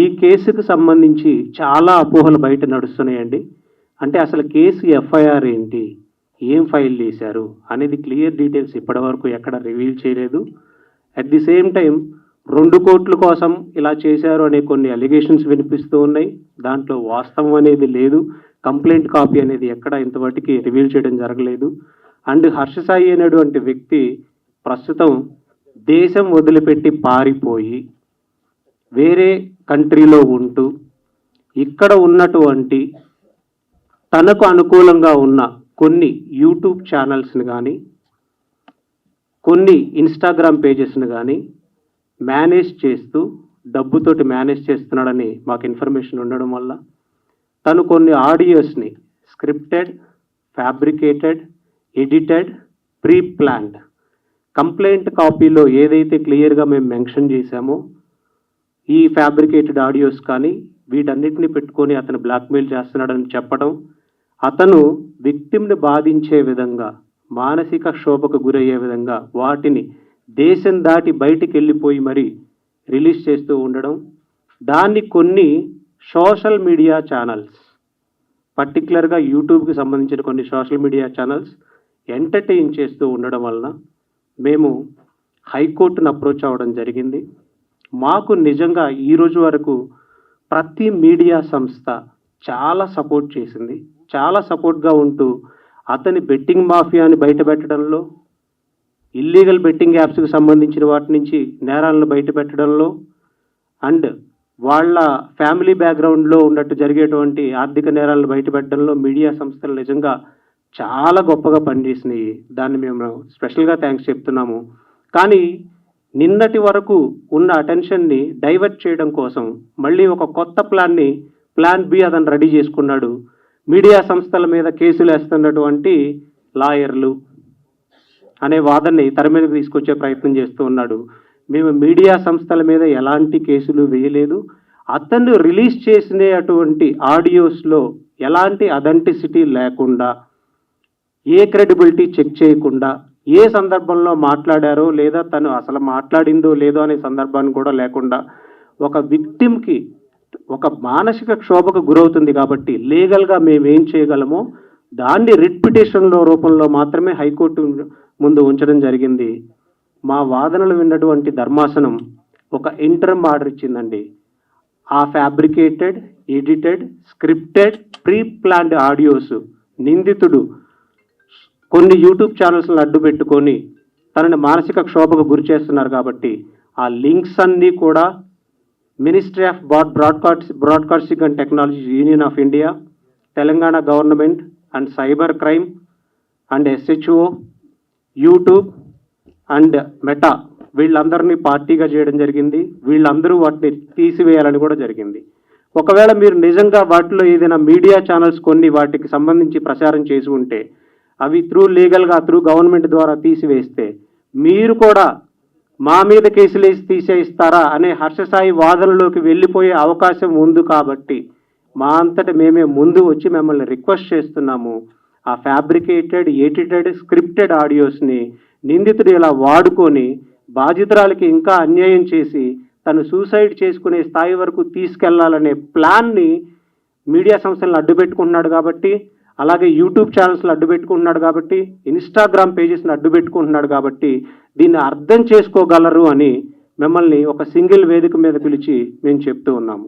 ఈ కేసుకు సంబంధించి చాలా అపోహలు బయట నడుస్తున్నాయండి. అంటే అసలు కేసు ఎఫ్ఐఆర్ ఏంటి? ఏం ఫైల్ చేశారు? అనేది క్లియర్ డీటెయిల్స్ ఇప్పటివరకు ఎక్కడ రివీల్ చేయలేదు. అట్ ది సేమ్ టైం రెండు కోట్ల కోసం ఇలా చేశారు అనే కొన్ని అలిగేషన్స్ వినిపిస్తూ ఉన్నాయి. దాంట్లో వాస్తవం అనేది లేదు. కంప్లైంట్ కాపీ అనేది ఎక్కడ ఇంతవరకు రివీల్ చేయడం జరగలేదు. అండ్ హర్షసాయి అనేటువంటి వ్యక్తి ప్రస్తుతం దేశం వదిలిపెట్టి పారిపోయి వేరే కంట్రీలో ఉంటూ ఇక్కడ ఉన్నటువంటి తనకు అనుకూలంగా ఉన్న కొన్ని యూట్యూబ్ ఛానల్స్ని కానీ కొన్ని ఇన్స్టాగ్రామ్ పేజెస్ని కానీ మేనేజ్ చేస్తూ డబ్బుతోటి మేనేజ్ చేస్తున్నాడని మాకు ఇన్ఫర్మేషన్ ఉండడం వల్ల తను కొన్ని ఆడియోస్ని scripted fabricated edited pre planned complaint కాపీలో ఏదైతే క్లియర్గా మేము మెన్షన్ చేశామో ఈ ఫ్యాబ్రికేటెడ్ ఆడియోస్ కానీ వీటన్నిటిని పెట్టుకొని అతను బ్లాక్మెయిల్ చేస్తున్నాడని చెప్పడం అతను విక్టిమ్ని బాధించే విధంగా మానసిక క్షోభకు గురయ్యే విధంగా వాటిని దేశం దాటి బయటికి వెళ్ళిపోయి మరి రిలీజ్ చేస్తూ ఉండడం దాన్ని కొన్ని సోషల్ మీడియా ఛానల్స్ పర్టికులర్గా యూట్యూబ్కి సంబంధించిన కొన్ని సోషల్ మీడియా ఛానల్స్ ఎంటర్టైన్ చేస్తూ ఉండడం వలన మేము హైకోర్టును అప్రోచ్ అవ్వడం జరిగింది. మాకు నిజంగా ఈ రోజు వరకు ప్రతి మీడియా సంస్థ చాలా సపోర్ట్ చేసింది. చాలా సపోర్ట్గా ఉంటూ అతని బెట్టింగ్ మాఫియాని బయటపెట్టడంలో ఇల్లీగల్ బెట్టింగ్ యాప్స్కి సంబంధించిన వాటి నుంచి నేరాలను బయటపెట్టడంలో అండ్ వాళ్ళ ఫ్యామిలీ బ్యాక్గ్రౌండ్లో ఉన్నట్టు జరిగేటువంటి ఆర్థిక నేరాలను బయటపెట్టడంలో మీడియా సంస్థలు నిజంగా చాలా గొప్పగా పనిచేసినాయి. దాన్ని మేము స్పెషల్గా థ్యాంక్స్ చెప్తున్నాము. కానీ నిన్నటి వరకు ఉన్న అటెన్షన్ని డైవర్ట్ చేయడం కోసం మళ్ళీ ఒక కొత్త ప్లాన్ని ప్లాన్ బి అతను రెడీ చేసుకున్నాడు. మీడియా సంస్థల మీద కేసులు వేస్తున్నటువంటి లాయర్లు అనే వాదనని తెర మీదకి తీసుకొచ్చే ప్రయత్నం చేస్తూ ఉన్నాడు. మేము మీడియా సంస్థల మీద ఎలాంటి కేసులు వేయలేదు. అతను రిలీజ్ చేసినటువంటి ఆడియోస్లో ఎలాంటి అథెంటిసిటీ లేకుండా ఏ క్రెడిబిలిటీ చెక్ చేయకుండా ఏ సందర్భంలో మాట్లాడారో లేదా తను అసలు మాట్లాడిందో లేదో అనే సందర్భాన్ని కూడా లేకుండా ఒక విక్టిమ్కి ఒక మానసిక క్షోభకు గురవుతుంది కాబట్టి లీగల్గా మేము ఏం చేయగలమో దాన్ని రిట్ పిటిషన్లో రూపంలో మాత్రమే హైకోర్టు ముందు ఉంచడం జరిగింది. మా వాదనలు విన్నటువంటి ధర్మాసనం ఒక ఇంటర్మ్ ఆర్డర్ ఇచ్చిందండి. ఆ fabricated edited scripted pre planned audios నిందితుడు కొన్ని యూట్యూబ్ ఛానల్స్ని అడ్డు పెట్టుకొని తనని మానసిక క్షోభకు గురి చేస్తున్నారు కాబట్టి ఆ లింక్స్ అన్నీ కూడా ministry of broad broadcast broadcasting and technology union of India Telangana government and cyber crime and SHO YouTube and Meta వీళ్ళందరినీ పార్టీగా చేయడం జరిగింది. వీళ్ళందరూ వాటిని తీసివేయాలని కూడా జరిగింది. ఒకవేళ మీరు నిజంగా వాటిలో ఏదైనా మీడియా ఛానల్స్ కొన్ని వాటికి సంబంధించి ప్రచారం చేసి ఉంటే అవి త్రూ లీగల్గా త్రూ గవర్నమెంట్ ద్వారా తీసివేస్తే మీరు కూడా మా మీద కేసులు వేసి తీసేయిస్తారా అనే హర్షసాయి వాదనలోకి వెళ్ళిపోయే అవకాశం ఉంది కాబట్టి మా అంతట మేమే ముందు వచ్చి మిమ్మల్ని రిక్వెస్ట్ చేస్తున్నాము. ఆ ఫ్యాబ్రికేటెడ్ ఎడిటెడ్ స్క్రిప్టెడ్ ఆడియోస్ని నిందితుడు ఇలా వాడుకొని బాధితురాలకి ఇంకా అన్యాయం చేసి తను సూసైడ్ చేసుకునే స్థాయి వరకు తీసుకెళ్ళాలనే ప్లాన్ని మీడియా సంస్థలను అడ్డుపెట్టుకుంటున్నాడు కాబట్టి అలాగే యూట్యూబ్ ఛానల్స్ని అడ్డు పెట్టుకుంటున్నాడు కాబట్టి ఇన్స్టాగ్రామ్ పేజెస్ని అడ్డు పెట్టుకుంటున్నాడు కాబట్టి దీన్ని అర్థం చేసుకోగలరు అని మిమ్మల్ని ఒక సింగిల్ వేదిక మీద పిలిచి మేము చెప్తూ ఉన్నాము.